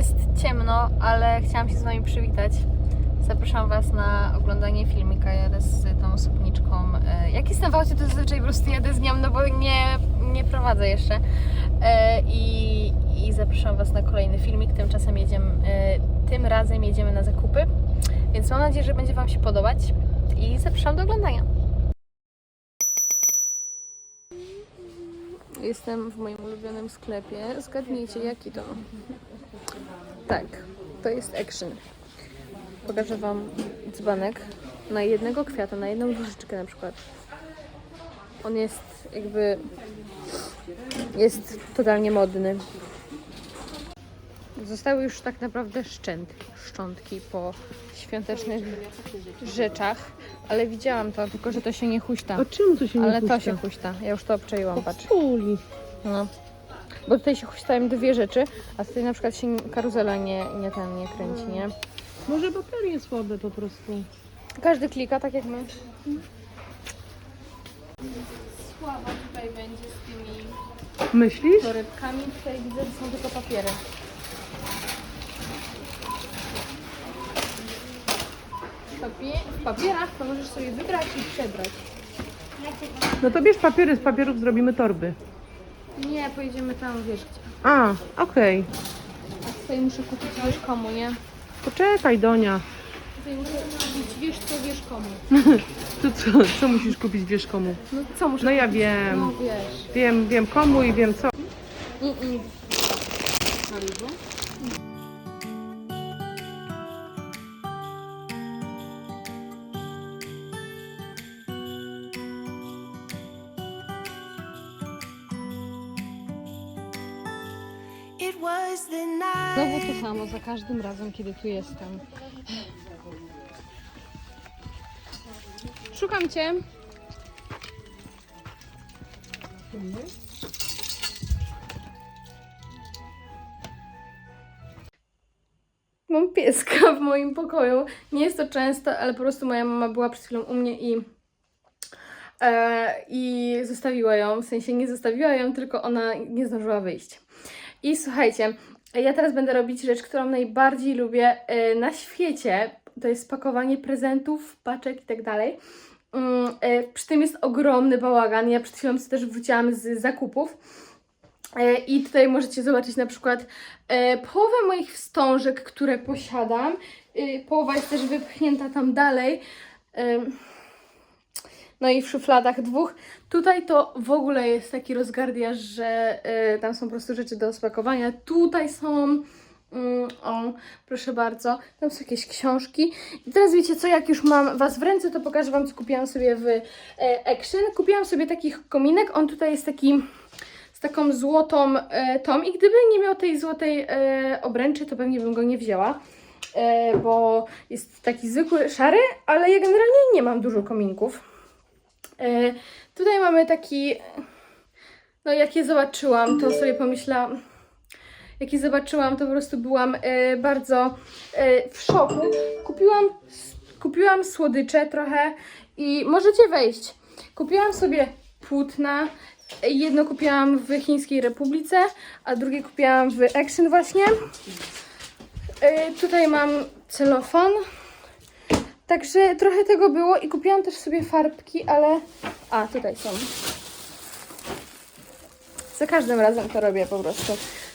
Jest ciemno, ale chciałam się z Wami przywitać. Zapraszam Was na oglądanie filmika. Jadę z tą supniczką. E, Jak jestem w aucie, to zazwyczaj po prostu jadę z nią, no bo nie, nie prowadzę jeszcze. E, I, I zapraszam Was na kolejny filmik. Tymczasem jedziemy, e, tym razem jedziemy na zakupy. Więc mam nadzieję, że będzie Wam się podobać. I zapraszam do oglądania. Jestem w moim ulubionym sklepie. Zgadnijcie, jaki to. Tak, to jest Action. Pokażę Wam dzbanek na jednego kwiata, na jedną różyczkę na przykład. On jest jakby... jest totalnie modny. Zostały już tak naprawdę szczęt, szczątki po świątecznych rzeczach, ale widziałam to, tylko że to się nie huśta. A czemu to się nie Ale to puszcza? się huśta. Ja już to obczaiłam, patrz. Puli. No. Bo tutaj się huśtają dwie rzeczy, a tutaj na przykład się karuzela nie, nie ten nie kręci, nie? Może baterie słabe po prostu. Każdy klika tak jak my. Słaba tutaj będzie z tymi Myślisz? torebkami. Tutaj widzę, że są tylko papiery. W papie- W papierach to możesz sobie wybrać i przebrać. No to bierz papiery, z papierów zrobimy torby. Nie, pojedziemy tam, wiesz gdzie. A, okej. A tutaj muszę kupić, wiesz komu, nie? Poczekaj, Donia. Tutaj muszę kupić, wiesz co, wiesz komu. To co, co musisz kupić, wiesz komu? No co muszę No ja kupić? wiem. No wiesz. Wiem, wiem komu i wiem co. Was the Znowu to samo za każdym razem, kiedy tu jestem. Szukam cię. Mam pieska w moim pokoju. Nie jest to często, ale po prostu moja mama była przed chwilą u mnie i e, i zostawiła ją, w sensie nie zostawiła ją, tylko ona nie zdążyła wyjść. I słuchajcie, ja teraz będę robić rzecz, którą najbardziej lubię e, na świecie. To jest pakowanie prezentów, paczek i tak dalej. Mm, e, Przy tym jest ogromny bałagan. Ja przed chwilą też wróciłam z zakupów. E, I tutaj możecie zobaczyć na przykład połowę moich wstążek, które posiadam. Połowa jest też wypchnięta tam dalej. No i w szufladach dwóch. Tutaj to w ogóle jest taki rozgardiaż, że y, tam są po prostu rzeczy do spakowania. Tutaj są, mm, o, proszę bardzo, tam są jakieś książki. I teraz wiecie co, jak już mam Was w ręce, to pokażę Wam, co kupiłam sobie w e, Action. Kupiłam sobie takich kominek. On tutaj jest taki z taką złotą e, tą i gdyby nie miał tej złotej e, obręczy, to pewnie bym go nie wzięła. E, bo jest taki zwykły, szary, ale ja generalnie nie mam dużo kominków. E, tutaj mamy taki, no jak je zobaczyłam, to sobie pomyślałam, jak je zobaczyłam, to po prostu byłam e, bardzo e, w szoku. Kupiłam, kupiłam słodycze trochę i możecie wejść. Kupiłam sobie płótna, jedno kupiłam w Chińskiej Republice, a drugie kupiłam w Action właśnie. Tutaj mam celofan. Także trochę tego było i kupiłam też sobie farbki, ale... A, tutaj są. Za każdym razem to robię po prostu.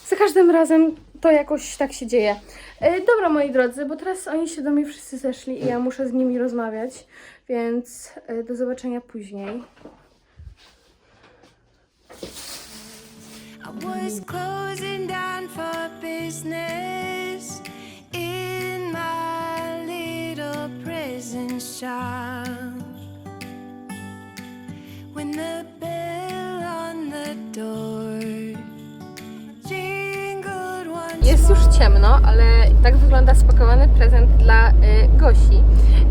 Za każdym razem to jakoś tak się dzieje. E, dobra, moi drodzy, bo teraz oni się do mnie wszyscy zeszli i ja muszę z nimi rozmawiać, więc e, do zobaczenia później. I was closing down for business in my prison shop. When the bell on the door jingled Jest już ciemno, ale tak wygląda spakowany prezent dla y, Gosi.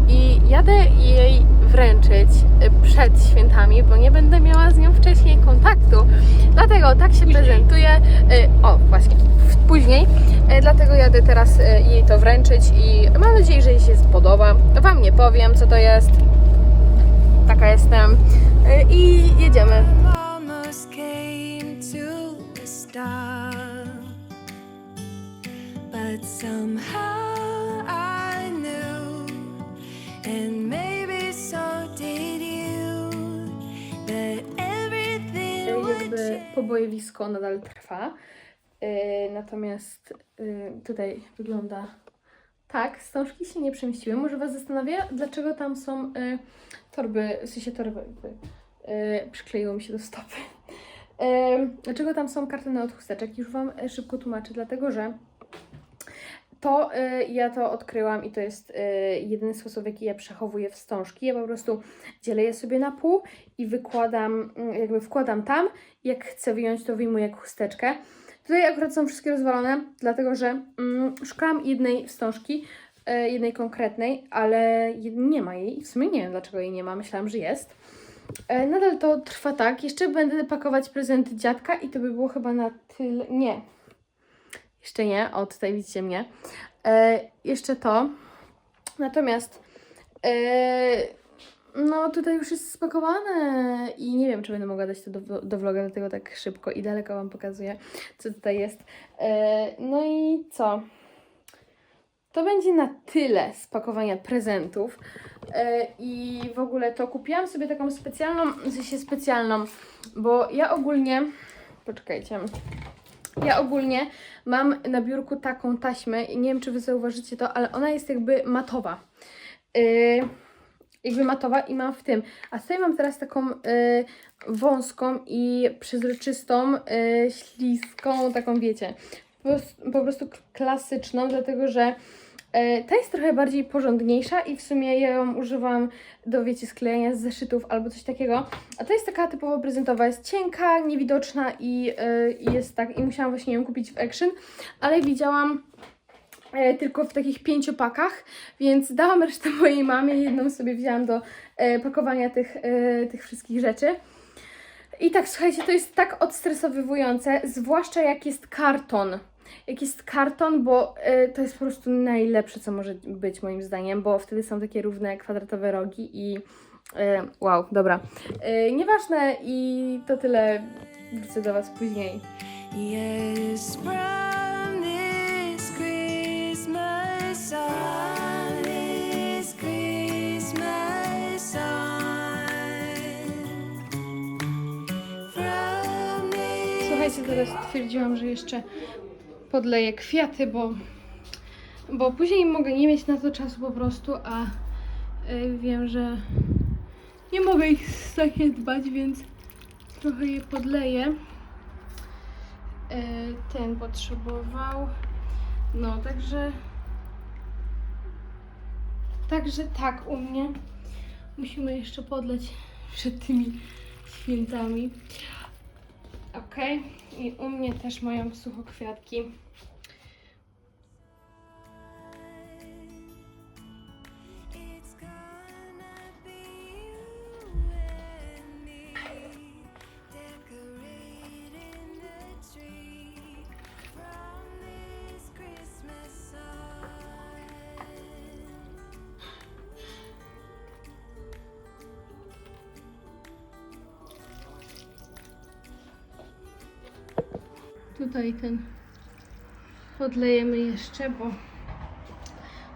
I jadę jej wręczyć y, przed świętami, bo nie będę miała z nią wcześniej kontaktu. Dlatego tak się prezentuje. Y, o, właśnie, później. Y, dlatego jadę teraz jej to wręczyć i mam nadzieję, że jej się spodoba. Wam nie powiem, co to jest. Taka jestem. I jedziemy. but somehow jakby pobojowisko nadal trwa. Yy, natomiast yy, tutaj wygląda tak, wstążki się nie przemieściły. Może Was zastanawia, dlaczego tam są yy, torby, w sensie torby, przykleiło mi się do stopy. Dlaczego tam są kartony od chusteczek? Już Wam szybko tłumaczę, dlatego że to y, ja to odkryłam i to jest y, jedyny sposób, w jaki ja przechowuję wstążki. Ja po prostu dzielę je sobie na pół i wykładam, mm, jakby wkładam tam. Jak chcę wyjąć, to wyjmuję chusteczkę. Tutaj akurat są wszystkie rozwalone, dlatego że mm, szukałam jednej wstążki, y, jednej konkretnej, ale nie ma jej. W sumie nie wiem, dlaczego jej nie ma. Myślałam, że jest. E, Nadal to trwa tak. Jeszcze będę pakować prezenty dziadka i to by było chyba na tyle. Nie. Jeszcze nie. O, tutaj widzicie mnie. E, jeszcze to. Natomiast e, no tutaj już jest spakowane i nie wiem, czy będę mogła dać to do, do vloga, dlatego tak szybko i daleko Wam pokazuję, co tutaj jest. E, no i co? To będzie na tyle spakowania prezentów. E, I w ogóle to kupiłam sobie taką specjalną, w sensie specjalną, bo ja ogólnie, poczekajcie, ja ogólnie mam na biurku taką taśmę i nie wiem, czy Wy zauważycie to, ale ona jest jakby matowa. Yy, jakby matowa i mam w tym. A tutaj mam teraz taką yy, wąską i przezroczystą, yy, śliską, taką wiecie, po prostu, po prostu klasyczną, dlatego że ta jest trochę bardziej porządniejsza i w sumie ja ją używam do, wiecie, sklejania z zeszytów albo coś takiego. A to jest taka typowo prezentowa, jest cienka, niewidoczna i, yy, i jest tak, i musiałam właśnie ją kupić w Action, ale widziałam e, tylko w takich pięciopakach, więc dałam resztę mojej mamie, jedną sobie wzięłam do e, pakowania tych, e, tych wszystkich rzeczy. I tak, słuchajcie, to jest tak odstresowywujące, zwłaszcza jak jest karton. Jak jest karton, bo e, to jest po prostu najlepsze, co może być moim zdaniem, bo wtedy są takie równe, kwadratowe rogi i e, wow, dobra. E, nieważne i to tyle, wrócę do Was później. Yes, from this Christmas on, this Christmas on. From this Słuchajcie, teraz stwierdziłam, że jeszcze podleję kwiaty, bo, bo później mogę nie mieć na to czasu po prostu, a y, wiem, że nie mogę ich takie dbać, więc trochę je podleję. Y, ten potrzebował. No, także. Także tak u mnie. Musimy jeszcze podleć przed tymi świętami. Ok, i u mnie też mają suchokwiatki. Tutaj ten podlejemy jeszcze, bo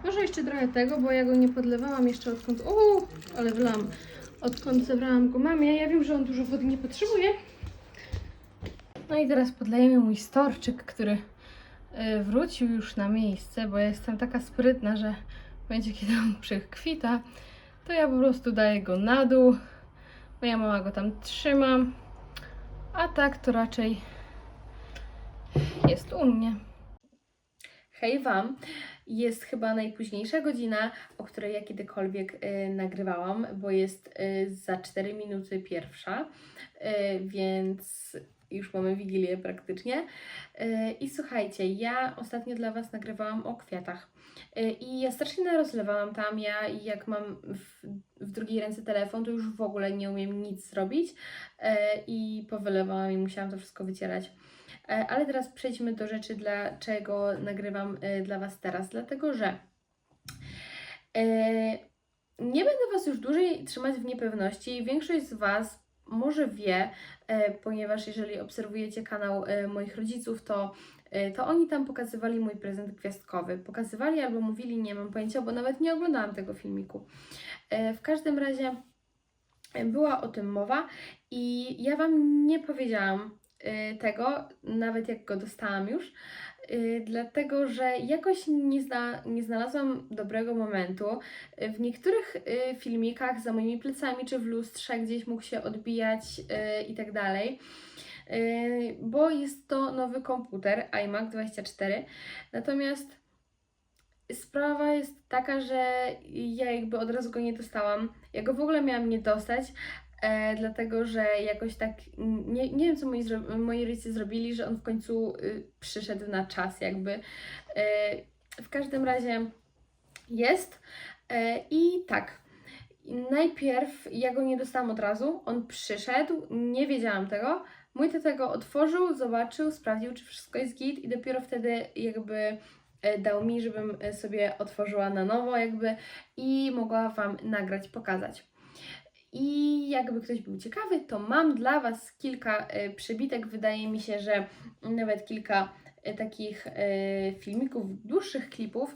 może jeszcze trochę tego, bo ja go nie podlewałam jeszcze odkąd. Uuu, ale wlam. Odkąd zabrałam go mamie. Ja wiem, że on dużo wody nie potrzebuje. No i teraz podlejemy mój storczyk, który y, wrócił już na miejsce, bo ja jestem taka sprytna, że momencie, kiedy on przekwita, to ja po prostu daję go na dół. Moja mama go tam trzyma. A tak to raczej jest u mnie. Hej Wam! Jest chyba najpóźniejsza godzina, o której ja kiedykolwiek y, nagrywałam, bo jest y, za 4 minuty pierwsza, y, więc już mamy wigilię praktycznie. Y, I słuchajcie, ja ostatnio dla Was nagrywałam o kwiatach. Y, I ja strasznie rozlewałam tam, ja jak mam w, w drugiej ręce telefon, to już w ogóle nie umiem nic zrobić. Y, I powylewałam i musiałam to wszystko wycierać. E, Ale teraz przejdźmy do rzeczy, dlaczego nagrywam e, dla Was teraz. Dlatego, że e, nie będę Was już dłużej trzymać w niepewności. Większość z Was może wie, ponieważ jeżeli obserwujecie kanał moich rodziców, to to oni tam pokazywali mój prezent gwiazdkowy. Pokazywali albo mówili, nie mam pojęcia, bo nawet nie oglądałam tego filmiku. W każdym razie była o tym mowa i ja Wam nie powiedziałam tego, nawet jak go dostałam już, y, dlatego że jakoś nie, zna, nie znalazłam dobrego momentu. Y, W niektórych y, filmikach za moimi plecami czy w lustrze gdzieś mógł się odbijać y, i tak dalej. Y, Bo jest to nowy komputer iMac 24. Natomiast sprawa jest taka, że ja jakby od razu go nie dostałam. Ja go w ogóle miałam nie dostać, e, dlatego że jakoś tak nie, nie wiem, co moi, moi rodzice zrobili, że on w końcu y, przyszedł na czas, jakby. E, w każdym razie jest. E, I tak. Najpierw ja go nie dostałam od razu, on przyszedł, nie wiedziałam tego. Mój tata go otworzył, zobaczył, sprawdził, czy wszystko jest git, i dopiero wtedy jakby e, dał mi, żebym e, sobie otworzyła na nowo, jakby i mogła Wam nagrać, pokazać. I jakby ktoś był ciekawy, to mam dla Was kilka e, przebitek. Wydaje mi się, że nawet kilka e, takich e, filmików, dłuższych klipów,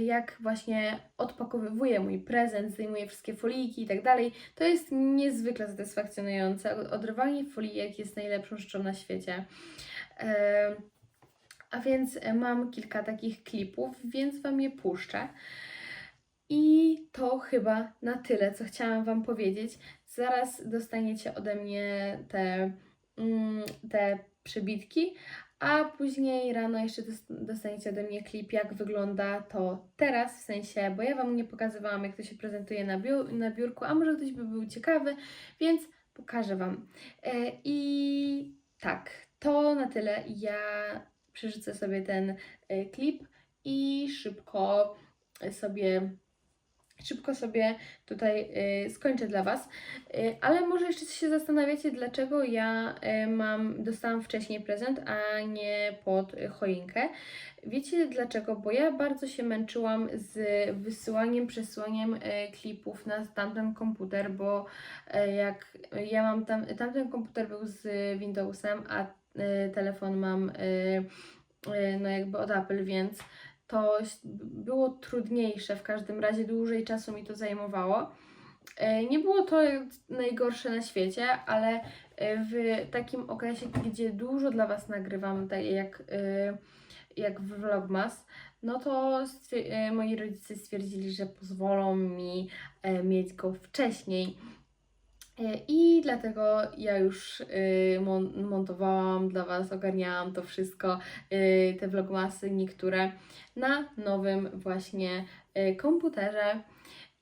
jak właśnie odpakowywuję mój prezent, zdejmuję wszystkie folijki i tak dalej. To jest niezwykle satysfakcjonujące. Odrywanie folijek jest najlepszą rzeczą na świecie. A więc mam kilka takich klipów, więc Wam je puszczę. To chyba na tyle, co chciałam Wam powiedzieć. Zaraz dostaniecie ode mnie te, mm, te przebitki, a później rano jeszcze dos- dostaniecie ode mnie klip, jak wygląda to teraz, w sensie, bo ja Wam nie pokazywałam, jak to się prezentuje na, biu- na biurku, a może ktoś by był ciekawy, więc pokażę Wam. E, I tak, to na tyle. Ja przerzucę sobie ten e, klip i szybko sobie szybko sobie tutaj y, skończę dla Was. Y, ale może jeszcze się zastanawiacie, dlaczego ja y, mam, dostałam wcześniej prezent, a nie pod choinkę. Wiecie dlaczego? Bo ja bardzo się męczyłam z wysyłaniem, przesyłaniem klipów na tamten komputer, bo jak ja mam tam, tamten komputer był z Windowsem, a telefon mam no jakby od Apple, więc to było trudniejsze, w każdym razie dłużej czasu mi to zajmowało. E, Nie było to najgorsze na świecie, ale e, w takim okresie, gdzie dużo dla Was nagrywam, tak jak, e, jak w Vlogmas, no to moi rodzice stwierdzili, że pozwolą mi mieć go wcześniej. E, I dlatego ja już y, mon- montowałam dla Was, ogarniałam to wszystko, y, te vlogmasy niektóre na nowym właśnie y, komputerze.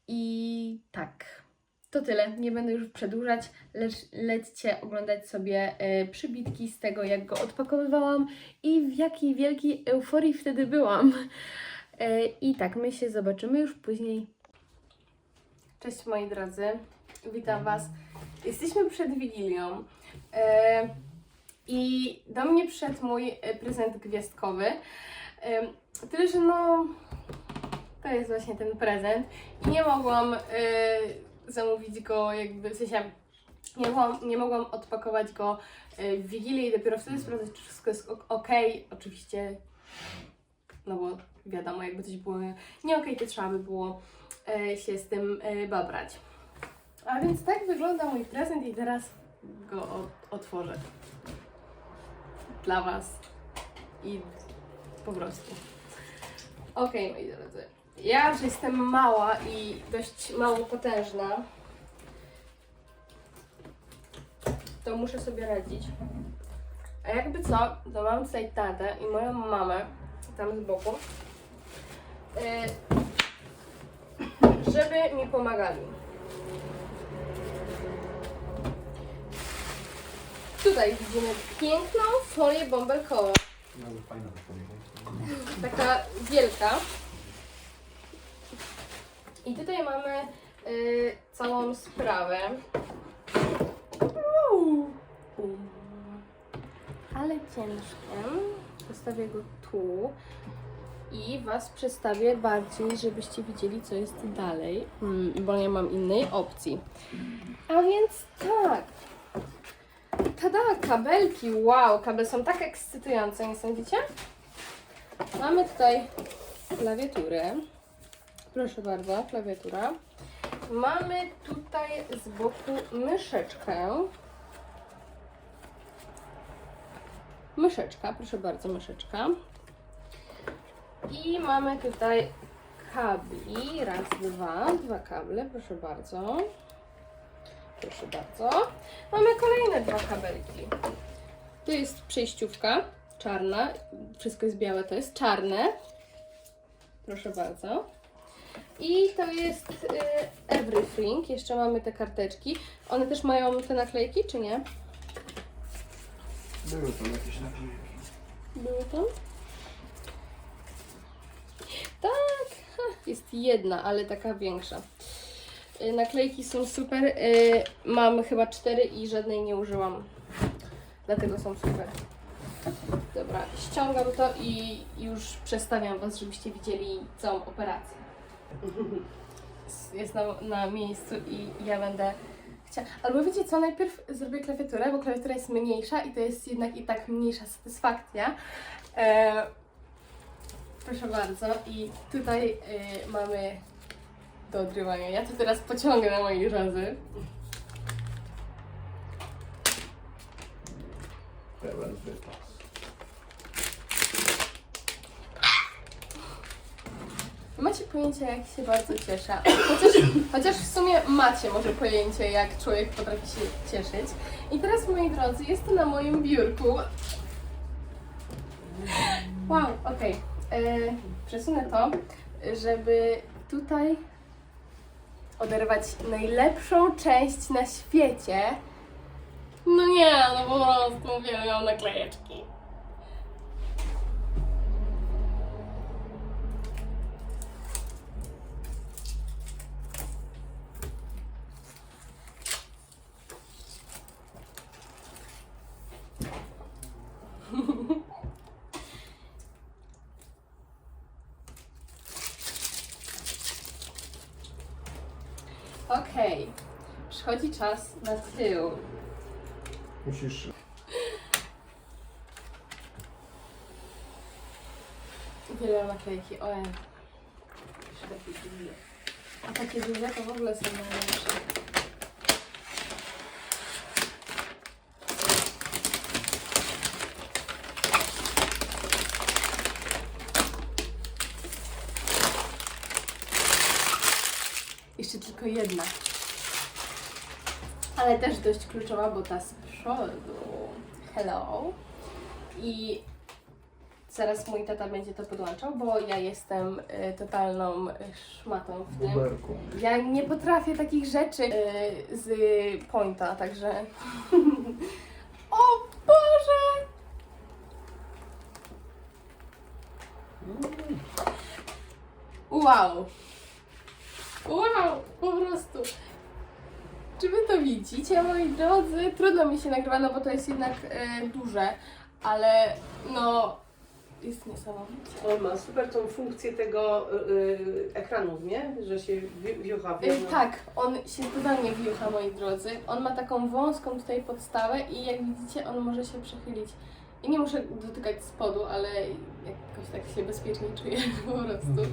I tak, to tyle. Nie będę już przedłużać, lecz lećcie oglądać sobie przybitki z tego, jak go odpakowywałam i w jakiej wielkiej euforii wtedy byłam. Y, I tak, my się zobaczymy już później. Cześć moi drodzy, witam Was. Jesteśmy przed Wigilią e, i do mnie przyszedł mój e, prezent gwiazdkowy. E, tyle, że no, to jest właśnie ten prezent i nie mogłam e, zamówić go jakby, w sensie nie mogłam, nie mogłam odpakować go e, w Wigilię i dopiero wtedy sprawdzać, czy wszystko jest ok. Oczywiście, no bo wiadomo, jakby coś było nie ok, to trzeba by było e, się z tym babrać. A więc tak wygląda mój prezent i teraz go otworzę. Dla Was. I po prostu. Okej, moi drodzy. Ja, że jestem mała i dość mało potężna, to muszę sobie radzić. A jakby co, to mam tutaj tatę i moją mamę tam z boku, e, żeby mi pomagali. Tutaj widzimy piękną folię bąbelkową. Bardzo fajna ta. Taka wielka. I tutaj mamy y, całą sprawę. Uuu. Ale ciężkie. Postawię go tu. I Was przedstawię bardziej, żebyście widzieli, co jest dalej, mm, bo nie mam innej opcji. A więc tak. Tada, kabelki, wow, kable są tak ekscytujące, nie sądzicie? Mamy tutaj klawiaturę. Proszę bardzo, klawiatura. Mamy tutaj z boku myszeczkę. Myszeczka, proszę bardzo, myszeczka. I mamy tutaj kabli, raz, dwa, dwa kable, proszę bardzo. Proszę bardzo. Mamy kolejne dwa kabelki. Tu jest przejściówka czarna, wszystko jest białe, to jest czarne. Proszę bardzo. I to jest y, Everything. Jeszcze mamy te karteczki. One też mają te naklejki, czy nie? Były tam jakieś naklejki. Były tam? Tak, ha, jest jedna, ale taka większa. Y, Naklejki są super. y, Mam chyba cztery i żadnej nie użyłam. Dlatego są super. Dobra, ściągam to i już przestawiam Was, żebyście widzieli całą operację. Jest na, na miejscu i ja będę chciała. Albo wiecie co, najpierw zrobię klawiaturę, bo klawiatura jest mniejsza i to jest jednak i tak mniejsza satysfakcja. E, proszę bardzo, i tutaj y, mamy do odrywania. Ja to teraz pociągnę na mojej. Pełen wypas. Macie pojęcie, jak się bardzo cieszę. Chociaż, chociaż w sumie macie może pojęcie, jak człowiek potrafi się cieszyć. I teraz, moi drodzy, jest to na moim biurku. Wow, okej. E, Przesunę to, żeby tutaj oderwać najlepszą część na świecie. No nie, no po prostu uwielbiam naklejeczki. Okej, przychodzi czas na tył. Musisz... Uwielbiam naklejki, ojej. Jeszcze takie duże. A takie duże to w ogóle są najlepsze. Jeszcze tylko jedna. Ale też dość kluczowa, bo ta z przodu. Hello. I Zaraz mój tata będzie to podłączał, bo ja jestem y, totalną y, szmatą w tym. Buberku. Ja nie potrafię takich rzeczy y, z pointa, także. o Boże! Wow! Wow! Po prostu. Czy wy to widzicie, moi drodzy? Trudno mi się nagrywa, no bo to jest jednak y, duże, ale no jest niesamowite. On ma super tą funkcję tego y, y, ekranu, nie? Że się wi- wiucha. Y, tak, on się totalnie wiucha, moi drodzy. On ma taką wąską tutaj podstawę i jak widzicie, on może się przechylić. I nie muszę dotykać spodu, ale jakoś tak się bezpiecznie czuję po prostu.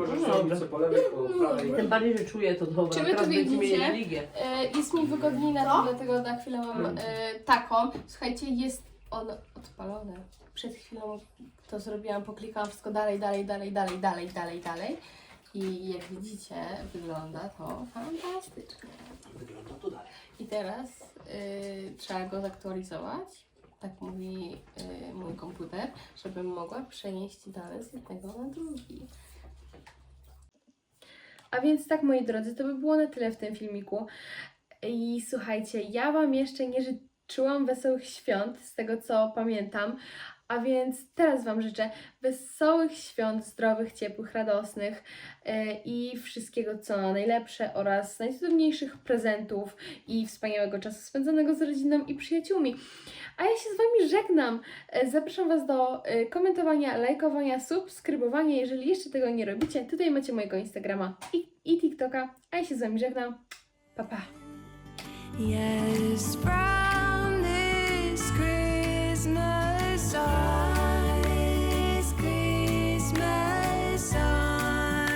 możesz No zrobić co po lewej, po prawej. Tym bardziej, że czuję to dobra. Czy wy to będziemy widzicie? mieli ligę. E, jest mi wygodniej na tym, dlatego na chwilę mam e, taką. Słuchajcie, jest on odpalony. Przed chwilą to zrobiłam, poklikałam wszystko dalej, dalej, dalej, dalej, dalej, dalej, dalej. I jak widzicie, wygląda to fantastycznie. Wygląda to dalej. I teraz y, trzeba go zaktualizować. Tak mówi y, mój komputer, żebym mogła przenieść dane z jednego na drugi. A więc tak, moi drodzy, to by było na tyle w tym filmiku. I słuchajcie, ja Wam jeszcze nie życzyłam wesołych świąt, z tego co pamiętam. A więc teraz Wam życzę wesołych świąt, zdrowych, ciepłych, radosnych e, i wszystkiego co najlepsze oraz najcudowniejszych prezentów i wspaniałego czasu spędzonego z rodziną i przyjaciółmi. A ja się z Wami żegnam. E, Zapraszam Was do e, komentowania, lajkowania, subskrybowania, jeżeli jeszcze tego nie robicie. Tutaj macie mojego Instagrama i, i TikToka. A ja się z Wami żegnam. Pa, pa.